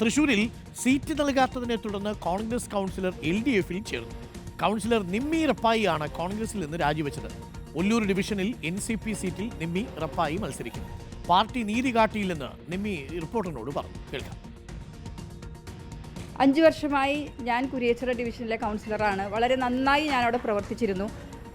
തൃശൂരിൽ സീറ്റ് നൽകാത്തതിനെ തുടർന്ന് Congress councillor L D എഫിൽ ചേർന്നു. കൗൺസിലർ നിമ്മി റപ്പായി ആണ് കോൺഗ്രസിൽ നിന്ന് രാജിവെച്ചത്. ഒല്ലൂർ ഡിവിഷനിൽ എൻ സി പി സീറ്റിൽ നിമ്മി റപ്പായി മത്സരിക്കും. പാർട്ടി നീതി കാട്ടിയില്ലെന്ന് നിമ്മി റിപ്പോർട്ടറിനോട് പറഞ്ഞു. കേൾക്കാം. അഞ്ച് വർഷമായി ഞാൻ കുരിയച്ചിറ ഡിവിഷനിലെ കൗൺസിലറാണ്. വളരെ നന്നായി ഞാൻ അവിടെ പ്രവർത്തിച്ചിരുന്നു.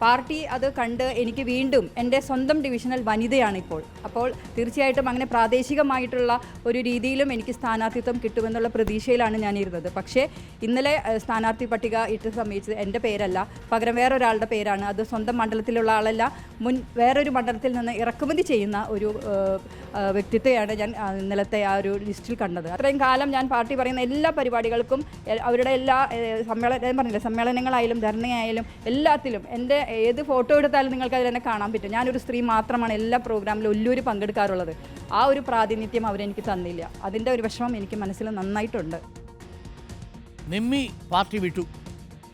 പാർട്ടി അത് കണ്ട് എനിക്ക് വീണ്ടും എന്റെ സ്വന്തം ഡിവിഷണൽ വനിതയാണ് ഇപ്പോൾ അപ്പോൾ തീർച്ചയായിട്ടും അങ്ങനെ പ്രാദേശികമായിട്ടുള്ള ഒരു രീതിയിലും എനിക്ക് സ്ഥാനാർത്ഥിത്വം കിട്ടുമെന്നുള്ള പ്രതീക്ഷയിലാണ് ഞാൻ ഇരുന്നത് പക്ഷേ ഇന്നലെ സ്ഥാനാർത്ഥി പട്ടിക ഇട്ട് സമയത്ത് എന്റെ പേരല്ല. പകരം വേറൊരാളുടെ പേരാണ്. അത് സ്വന്തം മണ്ഡലത്തിലുള്ള ആളല്ല. മുൻ വേറൊരു മണ്ഡലത്തിൽ നിന്ന് ഇറക്കുമതി ചെയ്യുന്ന ഒരു വ്യക്തിത്വയാണ് ഞാൻ ഇന്നലത്തെ ആ ഒരു ലിസ്റ്റിൽ കണ്ടത്. അത്രയും കാലം ഞാൻ പാർട്ടി പറയുന്ന എല്ലാ പരിപാടികൾക്കും അവരുടെ എല്ലാ സമ്മേളനം പറഞ്ഞില്ല സമ്മേളനങ്ങളായാലും ധർണയായാലും എല്ലാത്തിലും എന്റെ ഏത് ഫോട്ടോ എടുത്താലും നിങ്ങൾക്ക് അതിൽ തന്നെ കാണാൻ പറ്റും. ഞാനൊരു സ്ത്രീ മാത്രമാണ് എല്ലാ പ്രോഗ്രാമിലും ഒല്ലൂര് പങ്കെടുക്കാറുള്ളത്. ആ ഒരു പ്രാതിനിധ്യം അവരെനിക്ക് തന്നില്ല. അതിന്റെ ഒരു വിഷമം എനിക്ക് മനസ്സിൽ നന്നായിട്ടുണ്ട്. നിമ്മി പാർട്ടി വിട്ടു.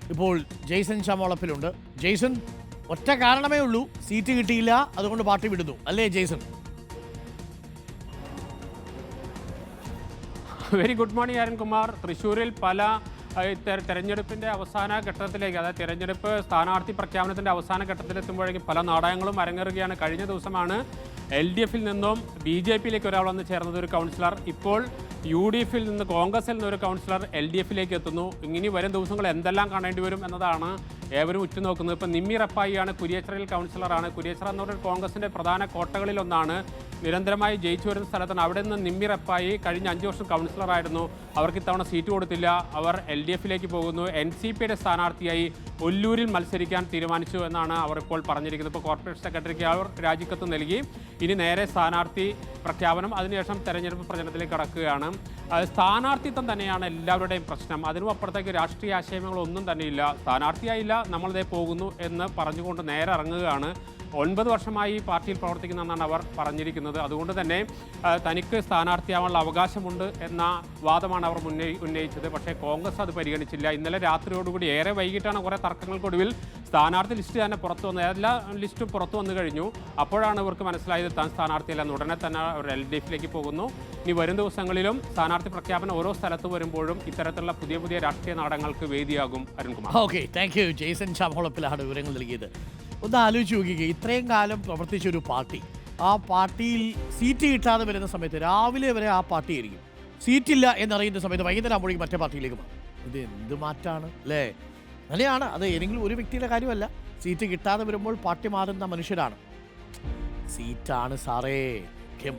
ഇപ്പോൾ ജെയ്സൺ ചമോളപ്പിലുണ്ട് ജെയ്സൺ ഒറ്റ കാരണമേ ഉള്ളൂ. സീറ്റ് കിട്ടിയില്ല. അതുകൊണ്ട് പാർട്ടി വിടുന്നു. അല്ലേ Jaison? Very good morning Arunkumar. തൃശ്ശൂരിൽ പല തെരഞ്ഞെടുപ്പിന്റെ അവസാന ഘട്ടത്തിലേക്ക് അതായത് തെരഞ്ഞെടുപ്പ് സ്ഥാനാർത്ഥി പ്രഖ്യാപനത്തിന്റെ അവസാന ഘട്ടത്തിലെത്തുമ്പോഴേക്കും പല നാടകങ്ങളും അരങ്ങേറുകയാണ്. കഴിഞ്ഞ ദിവസമാണ് എൽ ഡി എഫിൽ നിന്നും ബി ജെ പിയിലേക്ക് ഒരാൾ വന്ന് ചേർന്നത് ഒരു കൗൺസിലർ. ഇപ്പോൾ യു ഡി എഫിൽ നിന്ന് കോൺഗ്രസിൽ നിന്ന് ഒരു കൗൺസിലർ എൽ ഡി എഫിലേക്ക് എത്തുന്നു. ഇങ്ങനെ വരും ദിവസങ്ങൾ എന്തെല്ലാം കാണേണ്ടി വരും എന്നതാണ് ഏവരും ഉറ്റുനോക്കുന്നത്. ഇപ്പം നിമ്മി റപ്പായിയാണ് കുരിയച്ചിറയിൽ കൗൺസിലറാണ്. കുരിയച്ചിറ എന്ന് പറഞ്ഞ കോൺഗ്രസിന്റെ പ്രധാന കോട്ടകളിലൊന്നാണ്. നിരന്തരമായി ജയിച്ചു വരുന്ന സ്ഥലത്താണ്. അവിടെ നിന്ന് നിമ്മി റപ്പായി കഴിഞ്ഞ അഞ്ച് വർഷം കൗൺസിലറായിരുന്നു. അവർക്ക് ഇത്തവണ സീറ്റ് കൊടുത്തില്ല. അവർ എൽ ഡി എഫിലേക്ക് പോകുന്നു. എൻ സി പിയുടെ സ്ഥാനാർത്ഥിയായി ഒല്ലൂരിൽ മത്സരിക്കാൻ തീരുമാനിച്ചു എന്നാണ് അവർ ഇപ്പോൾ പറഞ്ഞിരിക്കുന്നത്. ഇപ്പോൾ കോർപ്പറേഷൻ സെക്രട്ടറിക്ക് അവർ രാജിക്കത്ത് നൽകി. ഇനി നേരെ സ്ഥാനാർത്ഥി പ്രഖ്യാപനം. അതിനുശേഷം തെരഞ്ഞെടുപ്പ് പ്രചരണത്തിലേക്ക് കടക്കുകയാണ്. സ്ഥാനാർത്ഥിത്വം തന്നെയാണ് എല്ലാവരുടെയും പ്രശ്നം. അതിനും അപ്പുറത്തേക്ക് രാഷ്ട്രീയ ആശയങ്ങളൊന്നും തന്നെയില്ല. സ്ഥാനാർത്ഥിയായില്ല. നമ്മളിതേ പോകുന്നു എന്ന് പറഞ്ഞുകൊണ്ട് നേരെ ഇറങ്ങുകയാണ് ഒൻപത് വർഷമായി പാർട്ടിയിൽ പ്രവർത്തിക്കുന്നതെന്നാണ് അവർ പറഞ്ഞിരിക്കുന്നത്. അതുകൊണ്ട് തന്നെ തനിക്ക് സ്ഥാനാർത്ഥിയാവാനുള്ള അവകാശമുണ്ട് എന്ന വാദമാണ് അവർ ഉന്നയി ഉന്നയിച്ചത്. പക്ഷേ കോൺഗ്രസ് അത് പരിഗണിച്ചില്ല. ഇന്നലെ രാത്രിയോടുകൂടി ഏറെ വൈകിട്ടാണ് കുറേ തർക്കങ്ങൾക്കൊടുവിൽ സ്ഥാനാർത്ഥി ലിസ്റ്റ് തന്നെ പുറത്തു വന്നത്. എല്ലാ ലിസ്റ്റും പുറത്തു വന്നു കഴിഞ്ഞു. അപ്പോഴാണ് ഇവർക്ക് മനസ്സിലായത് താൻ സ്ഥാനാർത്ഥിയല്ലെന്ന് ഉടനെ തന്നെ അവർ എൽ ഡി എഫിലേക്ക് പോകുന്നു. ഇനി വരും ദിവസങ്ങളിലും സ്ഥാനാർത്ഥി പ്രഖ്യാപനം ഓരോ സ്ഥലത്ത് വരുമ്പോഴും ഇത്തരത്തിലുള്ള പുതിയ പുതിയ രാഷ്ട്രീയ നാടകങ്ങൾക്ക് വേദിയാകും Arunkumar. Okay thank you. Jaison ചാമോളപ്പിലാണ് വിവരങ്ങൾ നൽകിയത്. ഒന്ന് ആലോചിച്ച് നോക്കിക്കുക ഇത്രയും കാലം പ്രവർത്തിച്ച ഒരു പാർട്ടി. ആ പാർട്ടിയിൽ സീറ്റ് കിട്ടാതെ വരുന്ന സമയത്ത് രാവിലെ വരെ ആ പാർട്ടി ആയിരിക്കും. സീറ്റില്ല എന്നറിയുന്ന സമയത്ത് വൈകുന്നേരം ആകുമ്പോഴേക്കും മറ്റേ പാർട്ടിയിലേക്ക് മാറും ഇത് എന്ത് മാറ്റാണ് അല്ലേ? അങ്ങനെയാണ് അത് ഏതെങ്കിലും ഒരു വ്യക്തിയുടെ കാര്യമല്ല. സീറ്റ് കിട്ടാതെ വരുമ്പോൾ പാർട്ടി മാറുന്ന മനുഷ്യരാണ്. സീറ്റാണ് സാറേ. മുഖ്യം